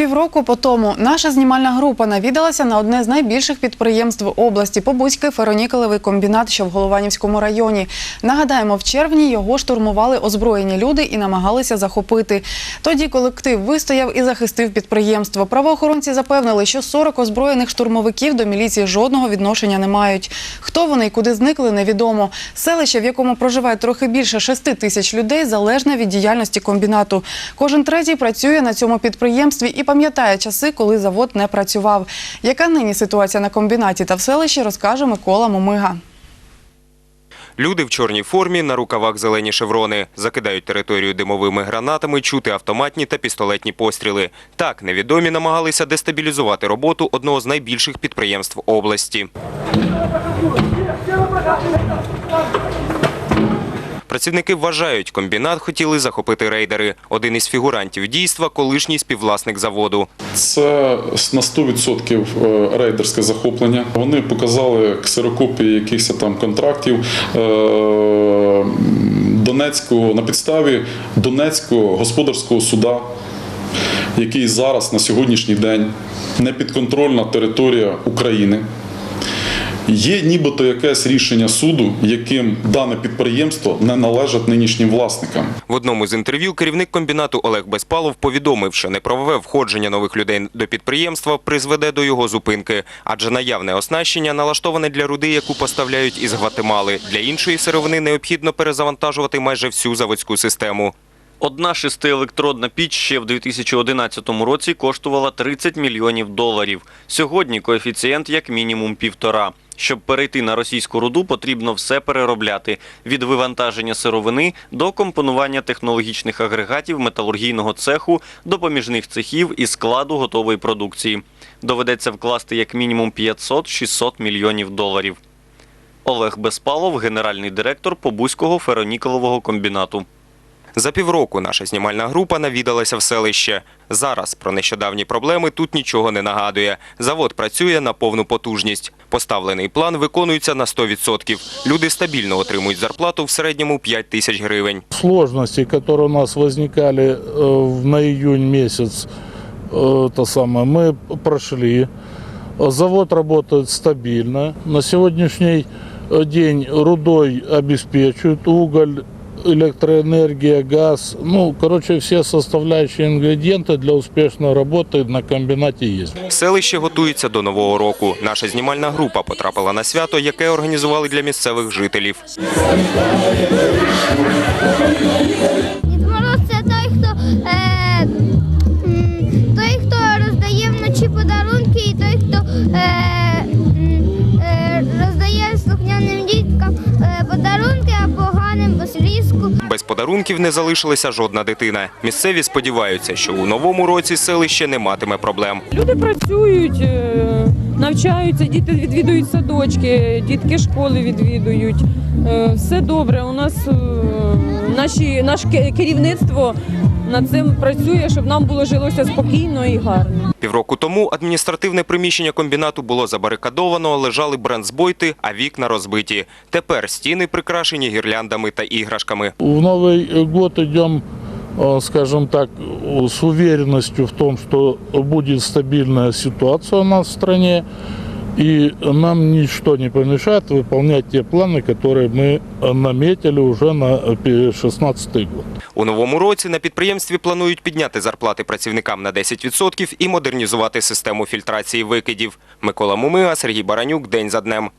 Півроку по тому наша знімальна група навідалася на одне з найбільших підприємств області Побузький феронікелевий комбінат, що в Голованівському районі. Нагадаємо, в червні його штурмували озброєні люди і намагалися захопити. Тоді колектив вистояв і захистив підприємство. Правоохоронці запевнили, що 40 озброєних штурмовиків до міліції жодного відношення не мають. Хто вони і куди зникли, невідомо. Селище, в якому проживає трохи більше 6 тисяч людей, залежне від діяльності комбінату. Кожен третій працює на цьому підприємстві і пам'ятає часи, коли завод не працював. Яка нині ситуація на комбінаті та в селищі, розкаже Микола Момига. Люди в чорній формі, на рукавах зелені шеврони. Закидають територію димовими гранатами, чути автоматні та пістолетні постріли. Так, невідомі намагалися дестабілізувати роботу одного з найбільших підприємств області. Працівники вважають, комбінат хотіли захопити рейдери. Один із фігурантів дійства – колишній співвласник заводу. Це на 100% е, рейдерське захоплення. Вони показали ксерокопії якихось там контрактів е, Донецького на підставі Донецького господарського суда, який зараз на сьогоднішній день не підконтрольна територія України. Є нібито якесь рішення суду, яким дане підприємство не належить нинішнім власникам. В одному з інтерв'ю керівник комбінату Олег Безпалов повідомив, що неправове входження нових людей до підприємства призведе до його зупинки, адже наявне оснащення налаштоване для руди, яку поставляють із Гватемали. Для іншої сировини необхідно перезавантажувати майже всю заводську систему. Одна шестиелектродна піч ще в 2011 році коштувала 30 мільйонів доларів. Сьогодні коефіцієнт як мінімум півтора. Щоб перейти на російську руду, потрібно все переробляти – від вивантаження сировини до компонування технологічних агрегатів металургійного цеху, допоміжних цехів і складу готової продукції. Доведеться вкласти як мінімум 500-600 мільйонів доларів. Олег Безпалов, генеральний директор Побузького феронікелового комбінату. За півроку наша знімальна група навідалася в селище. Зараз про нещодавні проблеми тут нічого не нагадує. Завод працює на повну потужність. Поставлений план виконується на 100%. Люди стабільно отримують зарплату в середньому 5 тисяч гривень. сложности, которые у нас возникали э, в- на июнь месяц, э, то самое, мы прошли. Завод работает стабильно. На сегодняшний э, день рудой обеспечивают уголь, электроэнергия, газ. Ну, короче, все составляющие ингредиенты для успешной работы на комбинате есть. Селище готується до нового року. Наша знімальна група потрапила на свято, яке організували для місцевих жителів. Подарунків не залишилася жодна дитина. Місцеві сподіваються, що у новому році селище не матиме проблем. Люди працюють, е, навчаються, діти відвідують садочки, дітки школи відвідують. Е, Все добре. У нас е, наші, наш керівництво над цим працює, щоб нам було жилося спокійно і гарно. Півроку тому адміністративне приміщення комбінату було забарикадовано, лежали брендсбойти, а вікна розбиті. Тепер стіни прикрашені гірляндами та іграшками. В Новый год идем, э, скажем так, э, с уверенностью в том, что будет стабильная ситуация у нас в стране, и нам ничто не помешает выполнять те планы, которые мы э, наметили уже на 2016 год. У новому році на підприємстві планують підняти зарплати працівникам на 10% і модернізувати систему фільтрації викидів. Микола Мумига, Сергій Баранюк. День за днем.